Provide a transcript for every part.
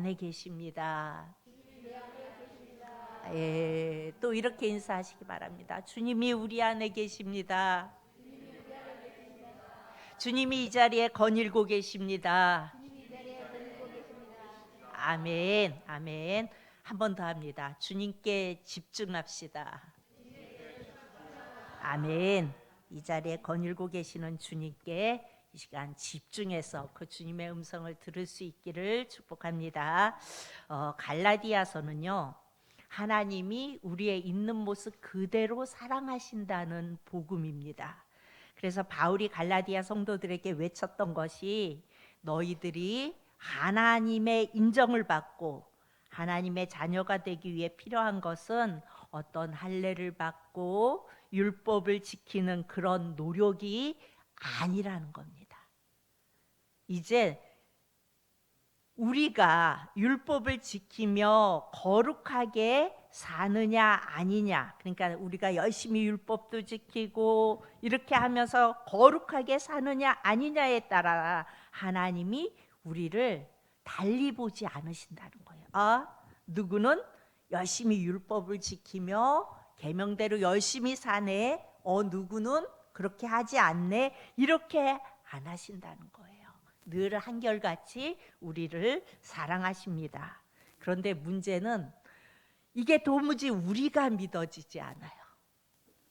안에 계십니다. 예, 또 이렇게 인사하시기 바랍니다. 주님이 우리 안에 계십니다. 주님이 이 자리에 거닐고 계십니다. 아멘, 아멘. 한 번 더 합니다. 주님께 집중합시다. 아멘. 이 자리에 거닐고 계시는 주님께 이 시간 집중해서 그 주님의 음성을 들을 수 있기를 축복합니다. 어, 갈라디아서는요. 하나님이 우리의 있는 모습 그대로 사랑하신다는 복음입니다. 그래서 바울이 갈라디아 성도들에게 외쳤던 것이 너희들이 하나님의 인정을 받고 하나님의 자녀가 되기 위해 필요한 것은 어떤 할례를 받고 율법을 지키는 그런 노력이 아니라는 겁니다. 이제 우리가 율법을 지키며 거룩하게 사느냐 아니냐 그러니까 우리가 열심히 율법도 지키고 이렇게 하면서 거룩하게 사느냐 아니냐에 따라 하나님이 우리를 달리 보지 않으신다는 거예요. 아, 누구는 열심히 율법을 지키며 계명대로 열심히 사네. 어, 누구는 그렇게 하지 않네. 이렇게 안 하신다는 거예요. 늘 한결같이 우리를 사랑하십니다. 그런데 문제는 이게 도무지 우리가 믿어지지 않아요.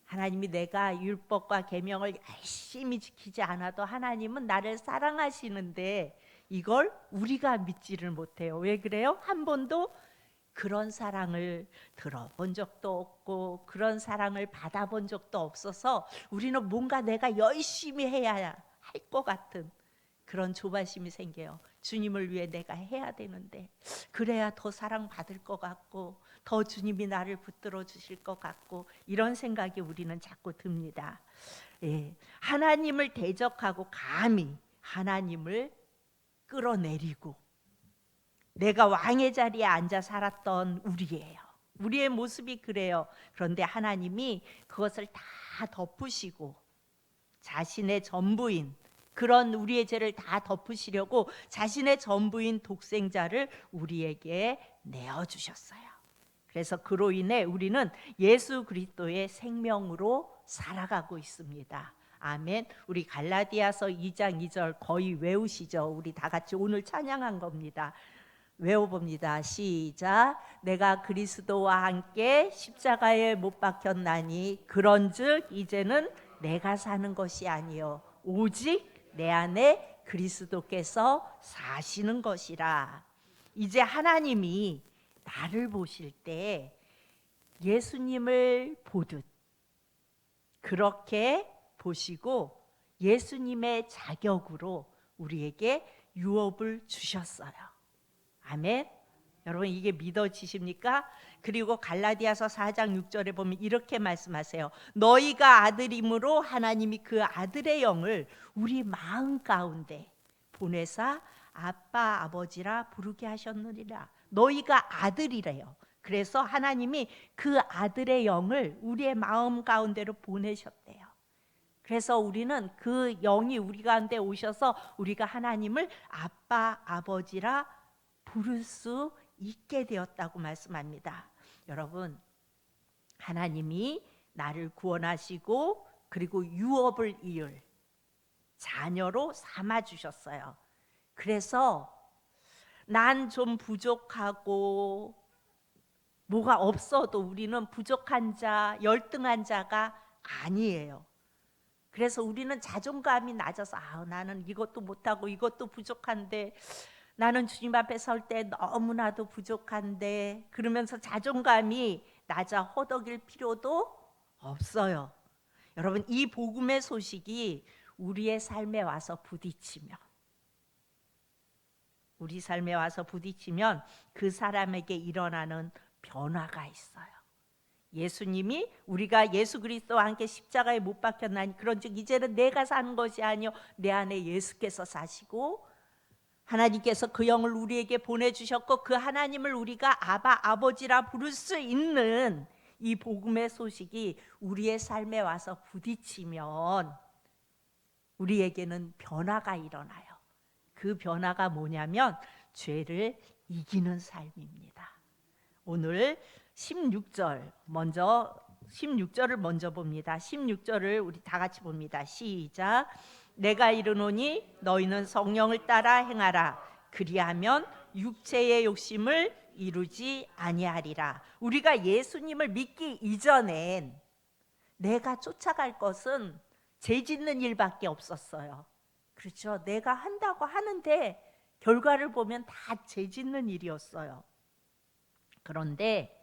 하나님이 내가 율법과 계명을 열심히 지키지 않아도 하나님은 나를 사랑하시는데 이걸 우리가 믿지를 못해요. 왜 그래요? 한 번도 그런 사랑을 들어본 적도 없고 그런 사랑을 받아본 적도 없어서 우리는 뭔가 내가 열심히 해야 할 것 같은 그런 조바심이 생겨요. 주님을 위해 내가 해야 되는데 그래야 더 사랑받을 것 같고 더 주님이 나를 붙들어 주실 것 같고 이런 생각이 우리는 자꾸 듭니다. 예, 하나님을 대적하고 감히 하나님을 끌어내리고 내가 왕의 자리에 앉아 살았던 우리예요. 우리의 모습이 그래요. 그런데 하나님이 그것을 다 덮으시고 자신의 전부인 그런 우리의 죄를 다 덮으시려고 자신의 전부인 독생자를 우리에게 내어 주셨어요. 그래서 그로 인해 우리는 예수 그리스도의 생명으로 살아가고 있습니다. 아멘. 우리 갈라디아서 2장 2절 거의 외우시죠. 우리 다 같이 오늘 찬양한 겁니다. 외워봅니다. 시작. 내가 그리스도와 함께 십자가에 못 박혔나니 그런즉 이제는 내가 사는 것이 아니요 오직 내 안에 그리스도께서 사시는 것이라. 이제 하나님이 나를 보실 때 예수님을 보듯 그렇게 보시고 예수님의 자격으로 우리에게 유업을 주셨어요. 아멘. 여러분 이게 믿어지십니까? 그리고 갈라디아서 4장 6절에 보면 이렇게 말씀하세요. 너희가 아들임으로 하나님이 그 아들의 영을 우리 마음 가운데 보내사 아빠 아버지라 부르게 하셨느니라. 너희가 아들이래요. 그래서 하나님이 그 아들의 영을 우리의 마음 가운데로 보내셨대요. 그래서 우리는 그 영이 우리 가운데 오셔서 우리가 하나님을 아빠 아버지라 부를 수 있게 되었다고 말씀합니다. 여러분, 하나님이 나를 구원하시고 그리고 유업을 이을 자녀로 삼아 주셨어요. 그래서 난 좀 부족하고 뭐가 없어도 우리는 부족한 자, 열등한 자가 아니에요. 그래서 우리는 자존감이 낮아서 아, 나는 이것도 못하고 이것도 부족한데 나는 주님 앞에 설 때 너무나도 부족한데 그러면서 자존감이 낮아 허덕일 필요도 없어요. 여러분 이 복음의 소식이 우리의 삶에 와서 부딪히면 우리 삶에 와서 부딪히면 그 사람에게 일어나는 변화가 있어요. 예수님이 우리가 예수 그리스도와 함께 십자가에 못 박혔나니 그런즉 이제는 내가 사는 것이 아니요 내 안에 예수께서 사시고 하나님께서 그 영을 우리에게 보내주셨고 그 하나님을 우리가 아바 아버지라 부를 수 있는 이 복음의 소식이 우리의 삶에 와서 부딪히면 우리에게는 변화가 일어나요. 그 변화가 뭐냐면 죄를 이기는 삶입니다. 오늘 16절 먼저 16절을 먼저 봅니다. 16절을 우리 다 같이 봅니다. 시작. 내가 이르노니 너희는 성령을 따라 행하라. 그리하면 육체의 욕심을 이루지 아니하리라. 우리가 예수님을 믿기 이전엔 내가 쫓아갈 것은 죄 짓는 일밖에 없었어요. 그렇죠. 내가 한다고 하는데 결과를 보면 다 죄 짓는 일이었어요. 그런데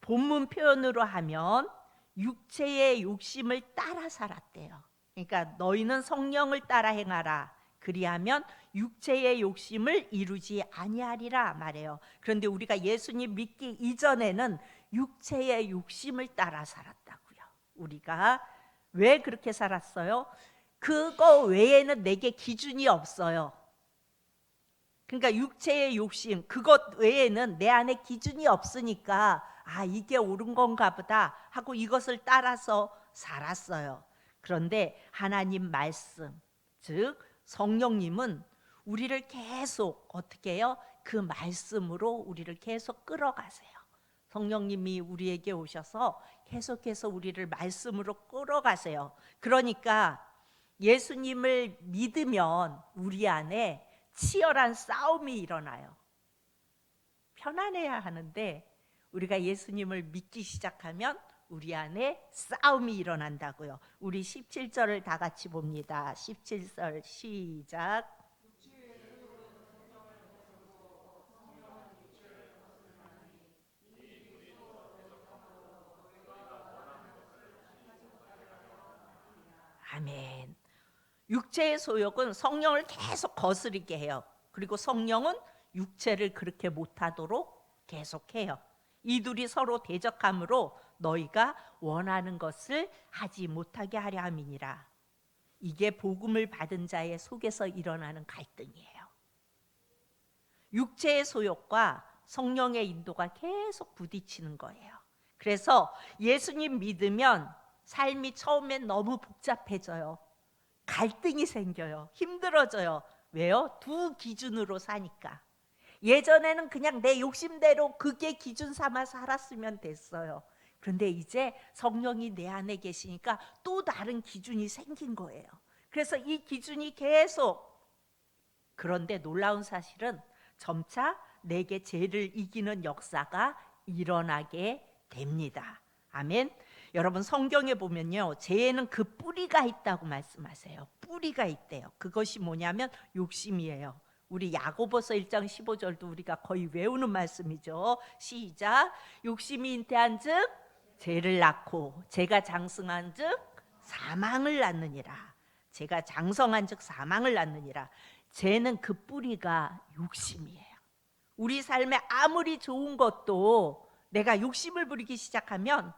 본문 표현으로 하면 육체의 욕심을 따라 살았대요. 그러니까 너희는 성령을 따라 행하라. 그리하면 육체의 욕심을 이루지 아니하리라 말해요. 그런데 우리가 예수님 믿기 이전에는 육체의 욕심을 따라 살았다고요. 우리가 왜 그렇게 살았어요? 그거 외에는 내게 기준이 없어요. 그러니까 육체의 욕심, 그것 외에는 내 안에 기준이 없으니까 아, 이게 옳은 건가 보다 하고 이것을 따라서 살았어요. 그런데 하나님 말씀, 즉 성령님은 우리를 계속 어떻게 해요? 그 말씀으로 우리를 계속 끌어가세요. 성령님이 우리에게 오셔서 계속해서 우리를 말씀으로 끌어가세요. 그러니까 예수님을 믿으면 우리 안에 치열한 싸움이 일어나요. 편안해야 하는데 우리가 예수님을 믿기 시작하면 우리 안에 싸움이 일어난다고요. 우리 17절을 다 같이 봅니다. 17절 시작. 아멘. 육체의 소욕은 성령을 계속 거스르게 해요. 그리고 성령은 육체를 그렇게 못하도록 계속해요. 이 둘이 서로 대적함으로 너희가 원하는 것을 하지 못하게 하려 함이니라. 이게 복음을 받은 자의 속에서 일어나는 갈등이에요. 육체의 소욕과 성령의 인도가 계속 부딪히는 거예요. 그래서 예수님 믿으면 삶이 처음엔 너무 복잡해져요. 갈등이 생겨요. 힘들어져요. 왜요? 두 기준으로 사니까. 예전에는 그냥 내 욕심대로 그게 기준 삼아 살았으면 됐어요. 그런데 이제 성령이 내 안에 계시니까 또 다른 기준이 생긴 거예요. 그래서 이 기준이 계속 그런데 놀라운 사실은 점차 내게 죄를 이기는 역사가 일어나게 됩니다. 아멘. 여러분 성경에 보면요. 죄에는 그 뿌리가 있다고 말씀하세요. 뿌리가 있대요. 그것이 뭐냐면 욕심이에요. 우리 야고보서 1장 15절도 우리가 거의 외우는 말씀이죠. 시작. 욕심이 잉태한즉 죄를 낳고 죄가 장성한즉 사망을 낳느니라. 죄가 장성한즉 사망을 낳느니라. 죄는 그 뿌리가 욕심이에요. 우리 삶에 아무리 좋은 것도 내가 욕심을 부리기 시작하면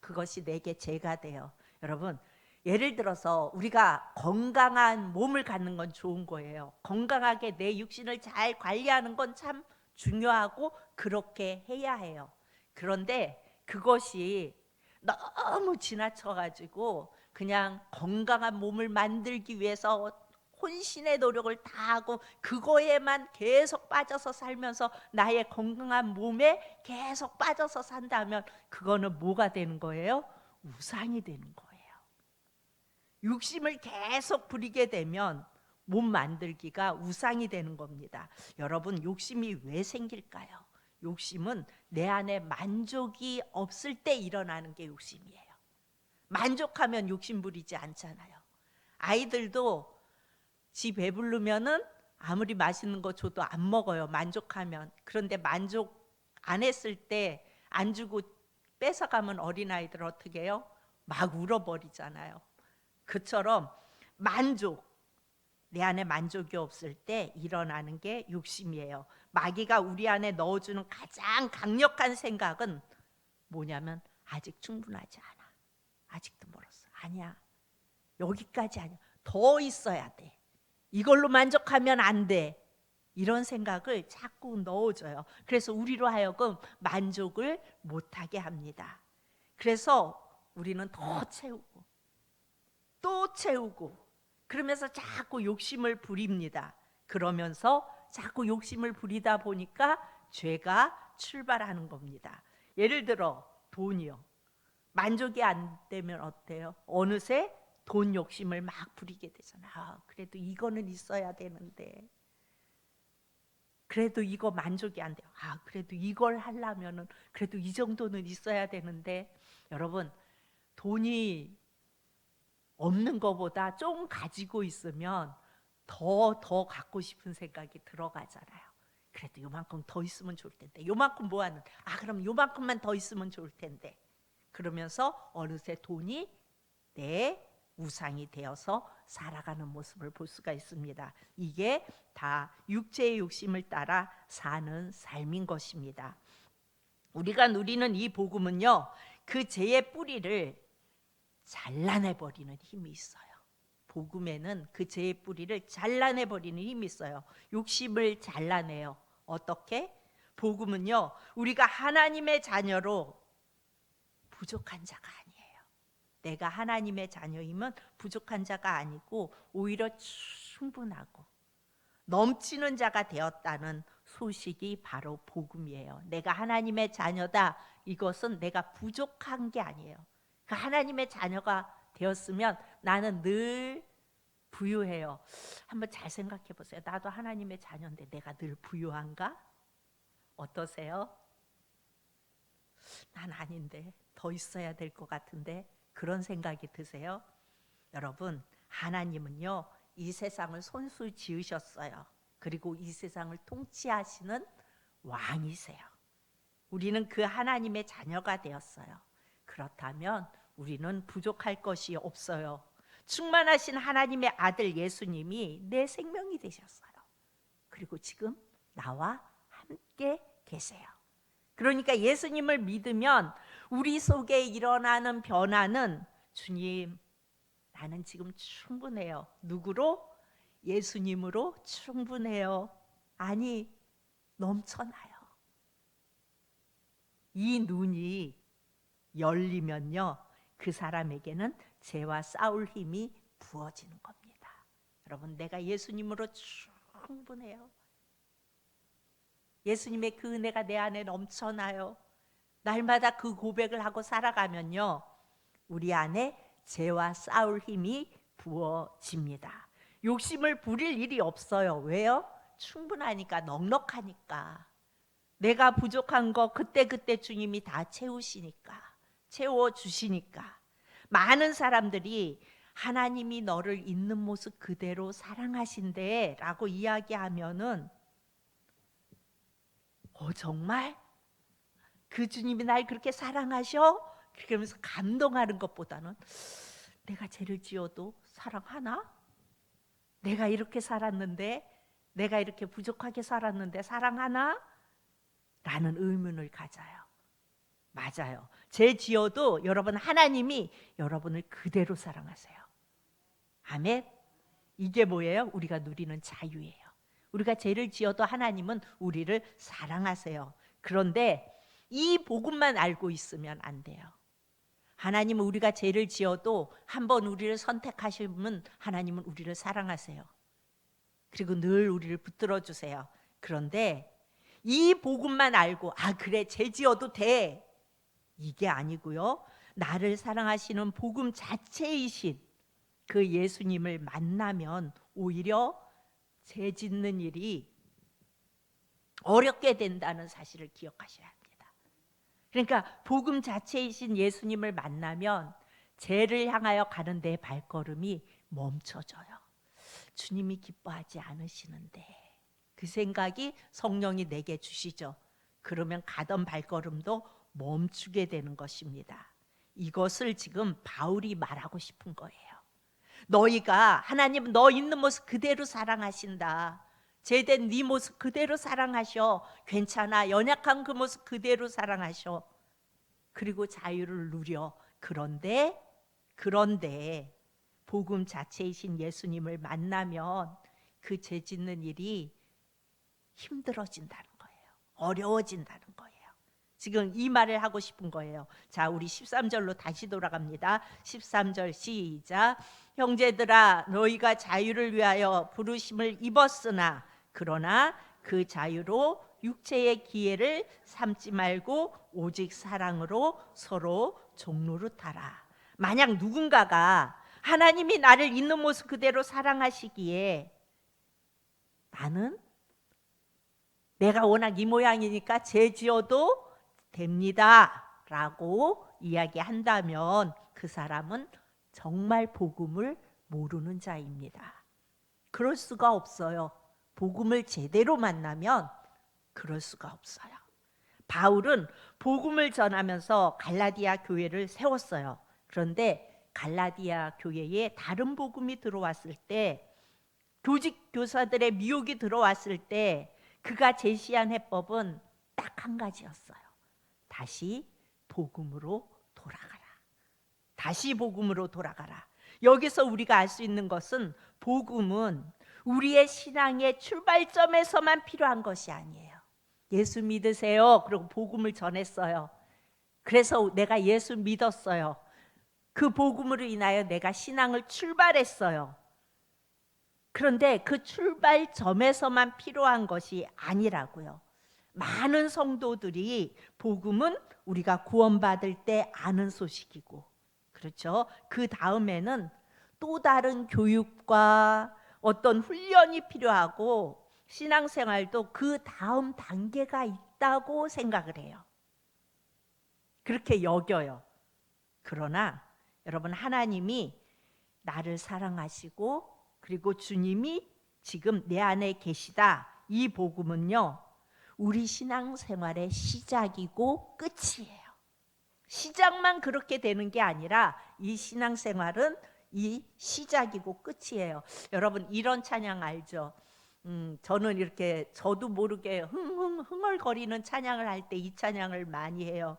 그것이 내게 죄가 돼요. 여러분, 예를 들어서 우리가 건강한 몸을 갖는 건 좋은 거예요. 건강하게 내 육신을 잘 관리하는 건 참 중요하고 그렇게 해야 해요. 그런데 그것이 너무 지나쳐 가지고 그냥 건강한 몸을 만들기 위해서 혼신의 노력을 다 하고 그거에만 계속 빠져서 살면서 나의 건강한 몸에 계속 빠져서 산다면 그거는 뭐가 되는 거예요? 우상이 되는 거예요. 욕심을 계속 부리게 되면 몸 만들기가 우상이 되는 겁니다. 여러분 욕심이 왜 생길까요? 욕심은 내 안에 만족이 없을 때 일어나는 게 욕심이에요. 만족하면 욕심 부리지 않잖아요. 아이들도 지 배부르면은 아무리 맛있는 거 줘도 안 먹어요. 만족하면. 그런데 만족 안 했을 때 안 주고 뺏어가면 어린아이들 어떻게 해요? 막 울어버리잖아요. 그처럼 만족, 내 안에 만족이 없을 때 일어나는 게 욕심이에요. 마귀가 우리 안에 넣어주는 가장 강력한 생각은 뭐냐면 아직 충분하지 않아. 아직도 멀었어. 아니야. 여기까지 아니야. 더 있어야 돼. 이걸로 만족하면 안 돼. 이런 생각을 자꾸 넣어줘요. 그래서 우리로 하여금 만족을 못하게 합니다. 그래서 우리는 더 채우고 또 채우고 그러면서 자꾸 욕심을 부립니다. 그러면서 자꾸 욕심을 부리다 보니까 죄가 출발하는 겁니다. 예를 들어 돈이요. 만족이 안 되면 어때요? 어느새 돈 욕심을 막 부리게 되잖아. 아, 그래도 이거는 있어야 되는데. 그래도 이거 만족이 안 돼요. 아, 그래도 이걸 하려면은 그래도 이 정도는 있어야 되는데. 여러분, 돈이 없는 것보다 좀 가지고 있으면 더 더 갖고 싶은 생각이 들어가잖아요. 그래도 요만큼 더 있으면 좋을 텐데. 요만큼 모아는 아, 그럼 요만큼만 더 있으면 좋을 텐데. 그러면서 어느새 돈이 내 우상이 되어서 살아가는 모습을 볼 수가 있습니다. 이게 다 육체의 욕심을 따라 사는 삶인 것입니다. 우리가 누리는 이 복음은요, 그 죄의 뿌리를 잘라내 버리는 힘이 있어요. 복음에는 그 죄의 뿌리를 잘라내 버리는 힘이 있어요. 욕심을 잘라내요. 어떻게? 복음은요, 우리가 하나님의 자녀로 부족한 자가 아니에요. 내가 하나님의 자녀이면 부족한 자가 아니고 오히려 충분하고 넘치는 자가 되었다는 소식이 바로 복음이에요. 내가 하나님의 자녀다. 이것은 내가 부족한 게 아니에요. 그 하나님의 자녀가 되었으면 나는 늘 부유해요. 한번 잘 생각해 보세요. 나도 하나님의 자녀인데 내가 늘 부유한가? 어떠세요? 난 아닌데 더 있어야 될 것 같은데 그런 생각이 드세요? 여러분, 하나님은요, 이 세상을 손수 지으셨어요. 그리고 이 세상을 통치하시는 왕이세요. 우리는 그 하나님의 자녀가 되었어요. 그렇다면 우리는 부족할 것이 없어요. 충만하신 하나님의 아들 예수님이 내 생명이 되셨어요. 그리고 지금 나와 함께 계세요. 그러니까 예수님을 믿으면 우리 속에 일어나는 변화는 주님, 나는 지금 충분해요. 누구로? 예수님으로 충분해요. 아니, 넘쳐나요. 이 눈이 열리면요. 그 사람에게는 죄와 싸울 힘이 부어지는 겁니다. 여러분, 내가 예수님으로 충분해요. 예수님의 그 은혜가 내 안에 넘쳐나요. 날마다 그 고백을 하고 살아가면요. 우리 안에 죄와 싸울 힘이 부어집니다. 욕심을 부릴 일이 없어요. 왜요? 충분하니까, 넉넉하니까. 내가 부족한 거 그때그때 주님이 다 채우시니까, 채워주시니까. 많은 사람들이 하나님이 너를 있는 모습 그대로 사랑하신대 라고 이야기하면은, 어, 정말? 그 주님이 날 그렇게 사랑하셔? 그러면서 감동하는 것보다는 내가 죄를 지어도 사랑하나? 내가 이렇게 살았는데, 내가 이렇게 부족하게 살았는데 사랑하나? 라는 의문을 가져요. 맞아요. 죄 지어도 여러분 하나님이 여러분을 그대로 사랑하세요. 아멘. 이게 뭐예요? 우리가 누리는 자유예요. 우리가 죄를 지어도 하나님은 우리를 사랑하세요. 그런데 이 복음만 알고 있으면 안 돼요. 하나님은 우리가 죄를 지어도 한번 우리를 선택하시면 하나님은 우리를 사랑하세요. 그리고 늘 우리를 붙들어 주세요. 그런데 이 복음만 알고 아 그래 죄 지어도 돼. 이게 아니고요. 나를 사랑하시는 복음 자체이신 그 예수님을 만나면 오히려 죄 짓는 일이 어렵게 된다는 사실을 기억하셔야 합니다. 그러니까 복음 자체이신 예수님을 만나면 죄를 향하여 가는 내 발걸음이 멈춰져요. 주님이 기뻐하지 않으시는데 그 생각이 성령이 내게 주시죠. 그러면 가던 발걸음도 멈추게 되는 것입니다. 이것을 지금 바울이 말하고 싶은 거예요. 너희가 하나님 너 있는 모습 그대로 사랑하신다. 제된 네 모습 그대로 사랑하셔. 괜찮아. 연약한 그 모습 그대로 사랑하셔. 그리고 자유를 누려. 그런데 그런데 복음 자체이신 예수님을 만나면 그 죄 짓는 일이 힘들어진다는 거예요. 어려워진다는 거예요. 지금 이 말을 하고 싶은 거예요. 자, 우리 13절로 다시 돌아갑니다. 13절 시작. 형제들아 너희가 자유를 위하여 부르심을 입었으나 그러나 그 자유로 육체의 기회를 삼지 말고 오직 사랑으로 서로 종노릇하라. 만약 누군가가 하나님이 나를 있는 모습 그대로 사랑하시기에 나는 내가 워낙 이 모양이니까 죄 지어도 됩니다 라고 이야기한다면 그 사람은 정말 복음을 모르는 자입니다. 그럴 수가 없어요. 복음을 제대로 만나면 그럴 수가 없어요. 바울은 복음을 전하면서 갈라디아 교회를 세웠어요. 그런데 갈라디아 교회에 다른 복음이 들어왔을 때 교직 교사들의 미혹이 들어왔을 때 그가 제시한 해법은 딱 한 가지였어요. 다시 복음으로 돌아가라. 다시 복음으로 돌아가라. 여기서 우리가 알 수 있는 것은 복음은 우리의 신앙의 출발점에서만 필요한 것이 아니에요. 예수 믿으세요. 그리고 복음을 전했어요. 그래서 내가 예수 믿었어요. 그 복음으로 인하여 내가 신앙을 출발했어요. 그런데 그 출발점에서만 필요한 것이 아니라고요. 많은 성도들이 복음은 우리가 구원받을 때 아는 소식이고, 그렇죠? 그 다음에는 또 다른 교육과 어떤 훈련이 필요하고 신앙생활도 그 다음 단계가 있다고 생각을 해요. 그렇게 여겨요. 그러나 여러분 하나님이 나를 사랑하시고 그리고 주님이 지금 내 안에 계시다. 이 복음은요. 우리 신앙생활의 시작이고 끝이에요. 시작만 그렇게 되는 게 아니라 이 신앙생활은 이 시작이고 끝이에요. 여러분 이런 찬양 알죠? 음, 저는 이렇게 저도 모르게 흥흥 흥얼거리는 찬양을 할 때 이 찬양을 많이 해요.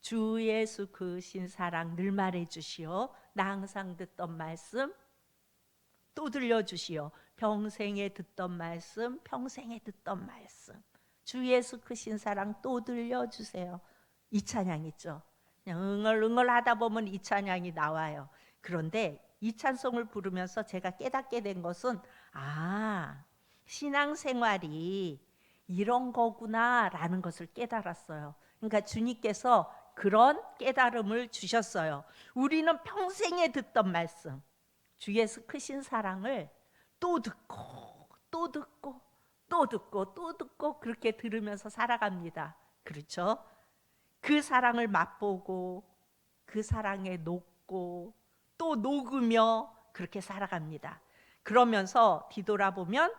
주 예수 그 신사랑 늘 말해 주시오. 나 항상 듣던 말씀 또 들려 주시오. 평생에 듣던 말씀, 평생에 듣던 말씀. 주 예수 그 신사랑 또 들려 주세요. 이 찬양 있죠. 그냥 응얼응얼 하다 보면 이 찬양이 나와요. 그런데 이 찬송을 부르면서 제가 깨닫게 된 것은 아, 신앙생활이 이런 거구나라는 것을 깨달았어요. 그러니까 주님께서 그런 깨달음을 주셨어요. 우리는 평생에 듣던 말씀, 주 예수 크신 사랑을 또 듣고 또 듣고 또 듣고 또 듣고 그렇게 들으면서 살아갑니다. 그렇죠? 그 사랑을 맛보고 그 사랑에 녹고 또 녹으며 그렇게 살아갑니다. 그러면서 뒤돌아보면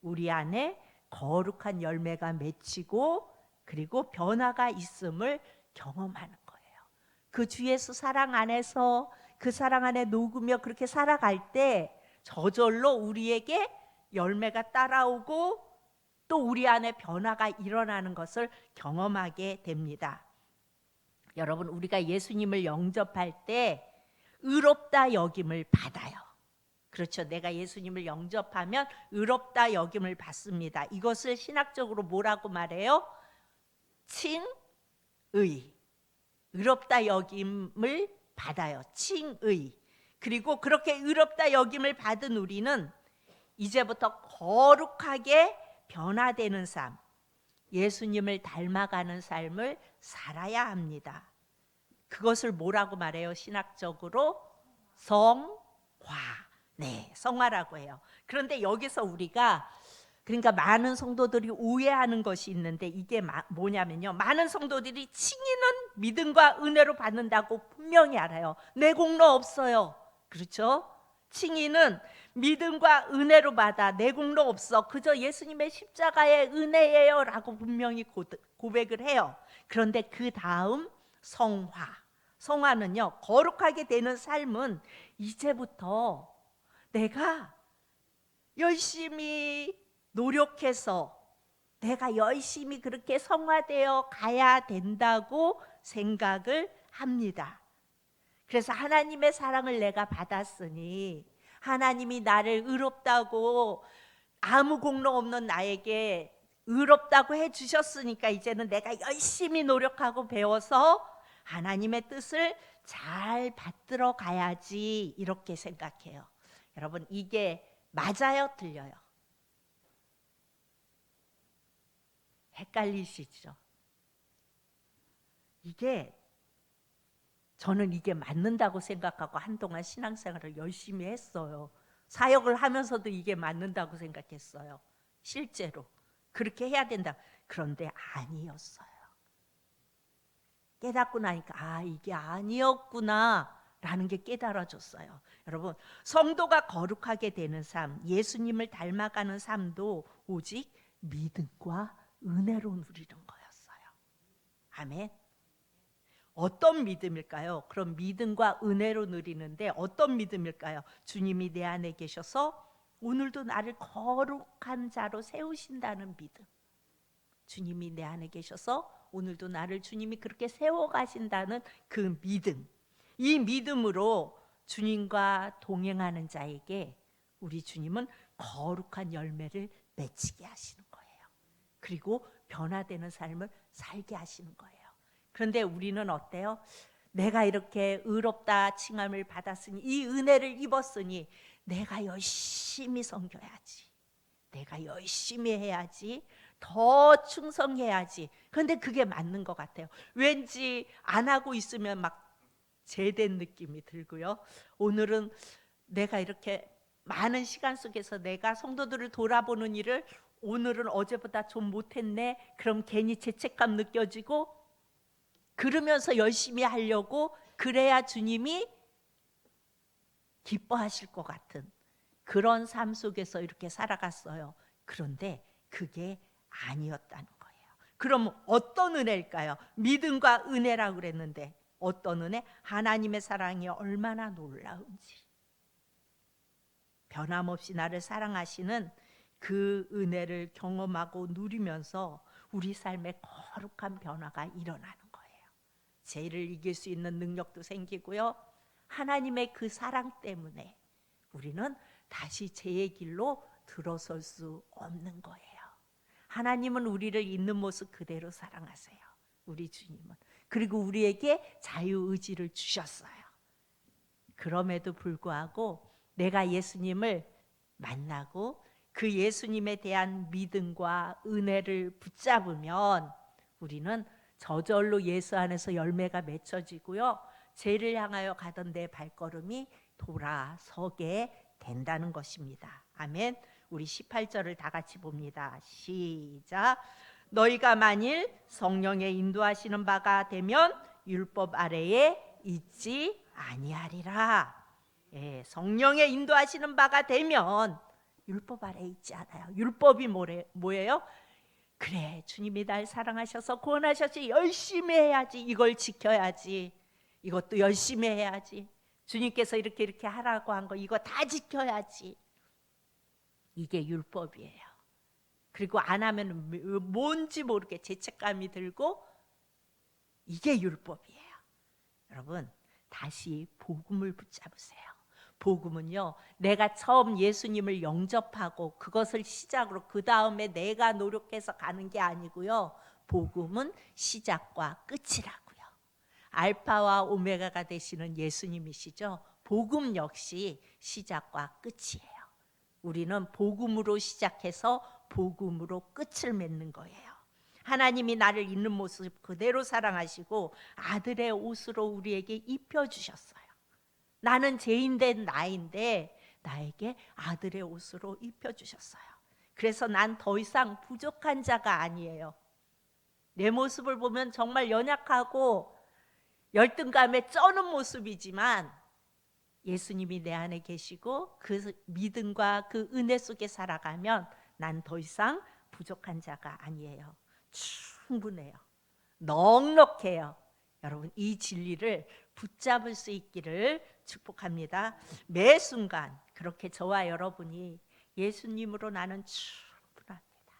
우리 안에 거룩한 열매가 맺히고 그리고 변화가 있음을 경험하는 거예요. 그 주 예수 사랑 안에서 그 사랑 안에 녹으며 그렇게 살아갈 때 저절로 우리에게 열매가 따라오고 또 우리 안에 변화가 일어나는 것을 경험하게 됩니다. 여러분, 우리가 예수님을 영접할 때 의롭다 여김을 받아요. 그렇죠. 내가 예수님을 영접하면 의롭다 여김을 받습니다. 이것을 신학적으로 뭐라고 말해요? 칭의. 의롭다 여김을 받아요. 칭의. 그리고 그렇게 의롭다 여김을 받은 우리는 이제부터 거룩하게 변화되는 삶, 예수님을 닮아가는 삶을 살아야 합니다. 그것을 뭐라고 말해요? 신학적으로 성화. 네, 성화라고 해요. 그런데 여기서 우리가 그러니까 많은 성도들이 오해하는 것이 있는데 이게 뭐냐면요. 많은 성도들이 칭의는 믿음과 은혜로 받는다고 분명히 알아요. 내 공로 없어요. 그렇죠? 칭의는 믿음과 은혜로 받아 내 공로 없어. 그저 예수님의 십자가의 은혜예요라고 분명히 고백을 해요. 그런데 그 다음 성화. 성화는요. 거룩하게 되는 삶은 이제부터 내가 열심히 노력해서 내가 열심히 그렇게 성화되어 가야 된다고 생각을 합니다. 그래서 하나님의 사랑을 내가 받았으니 하나님이 나를 의롭다고 아무 공로 없는 나에게 의롭다고 해 주셨으니까 이제는 내가 열심히 노력하고 배워서 하나님의 뜻을 잘 받들어 가야지 이렇게 생각해요. 여러분 이게 맞아요, 틀려요? 헷갈리시죠? 이게 저는 이게 맞는다고 생각하고 한동안 신앙생활을 열심히 했어요. 사역을 하면서도 이게 맞는다고 생각했어요. 실제로 그렇게 해야 된다. 그런데 아니었어요. 깨닫고 나니까 아 이게 아니었구나라는 게 깨달아졌어요. 여러분 성도가 거룩하게 되는 삶, 예수님을 닮아가는 삶도 오직 믿음과 은혜로 누리는 거였어요. 아멘. 어떤 믿음일까요? 그럼 믿음과 은혜로 누리는데 어떤 믿음일까요? 주님이 내 안에 계셔서 오늘도 나를 거룩한 자로 세우신다는 믿음. 주님이 내 안에 계셔서 오늘도 나를 주님이 그렇게 세워 가신다는 그 믿음. 이 믿음으로 주님과 동행하는 자에게 우리 주님은 거룩한 열매를 맺히게 하시는 거예요. 그리고 변화되는 삶을 살게 하시는 거예요. 그런데 우리는 어때요? 내가 이렇게 의롭다 칭함을 받았으니 이 은혜를 입었으니 내가 열심히 섬겨야지. 내가 열심히 해야지. 더 충성해야지. 그런데 그게 맞는 것 같아요. 왠지 안 하고 있으면 막 제된 느낌이 들고요. 오늘은 내가 이렇게 많은 시간 속에서 내가 성도들을 돌아보는 일을 오늘은 어제보다 좀 못했네. 그럼 괜히 죄책감 느껴지고 그러면서 열심히 하려고 그래야 주님이 기뻐하실 것 같은 그런 삶 속에서 이렇게 살아갔어요. 그런데 그게 아니었다는 거예요. 그럼 어떤 은혜일까요? 믿음과 은혜라고 그랬는데 어떤 은혜? 하나님의 사랑이 얼마나 놀라운지. 변함없이 나를 사랑하시는 그 은혜를 경험하고 누리면서 우리 삶에 거룩한 변화가 일어나는. 죄를 이길 수 있는 능력도 생기고요. 하나님의 그 사랑 때문에 우리는 다시 죄의 길로 들어설 수 없는 거예요. 하나님은 우리를 있는 모습 그대로 사랑하세요. 우리 주님은. 그리고 우리에게 자유 의지를 주셨어요. 그럼에도 불구하고 내가 예수님을 만나고 그 예수님에 대한 믿음과 은혜를 붙잡으면 우리는 저절로 예수 안에서 열매가 맺혀지고요. 죄를 향하여 가던 내 발걸음이 돌아서게 된다는 것입니다. 아멘. 우리 18절을 다 같이 봅니다. 시작. 너희가 만일 성령의 인도하시는 바가 되면 율법 아래에 있지 아니하리라. 예, 성령의 인도하시는 바가 되면 율법 아래 에 있지 않아요. 율법이 뭐래, 뭐예요? 그래, 주님이 날 사랑하셔서 구원하셔서 열심히 해야지. 이걸 지켜야지. 이것도 열심히 해야지. 주님께서 이렇게 이렇게 하라고 한 거 이거 다 지켜야지. 이게 율법이에요. 그리고 안 하면 뭔지 모르게 죄책감이 들고 이게 율법이에요. 여러분, 다시 복음을 붙잡으세요. 복음은요, 내가 처음 예수님을 영접하고 그것을 시작으로 그 다음에 내가 노력해서 가는 게 아니고요. 복음은 시작과 끝이라고요. 알파와 오메가가 되시는 예수님이시죠. 복음 역시 시작과 끝이에요. 우리는 복음으로 시작해서 복음으로 끝을 맺는 거예요. 하나님이 나를 있는 모습 그대로 사랑하시고 아들의 옷으로 우리에게 입혀 주셨어요. 나는 죄인된 나인데 나에게 아들의 옷으로 입혀 주셨어요. 그래서 난 더 이상 부족한 자가 아니에요. 내 모습을 보면 정말 연약하고 열등감에 쩌는 모습이지만 예수님이 내 안에 계시고 그 믿음과 그 은혜 속에 살아가면 난 더 이상 부족한 자가 아니에요. 충분해요. 넉넉해요. 여러분 이 진리를 붙잡을 수 있기를 축복합니다. 매 순간 그렇게 저와 여러분이 예수님으로 나는 충분합니다.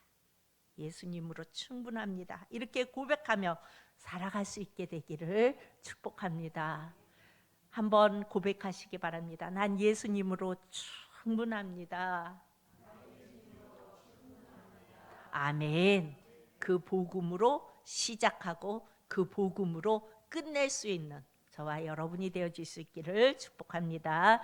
예수님으로 충분합니다. 이렇게 고백하며 살아갈 수 있게 되기를 축복합니다. 한번 고백하시기 바랍니다. 난 예수님으로 충분합니다. 아멘. 그 복음으로 시작하고 그 복음으로 끝낼 수 있는 저와 여러분이 되어질 수 있기를 축복합니다.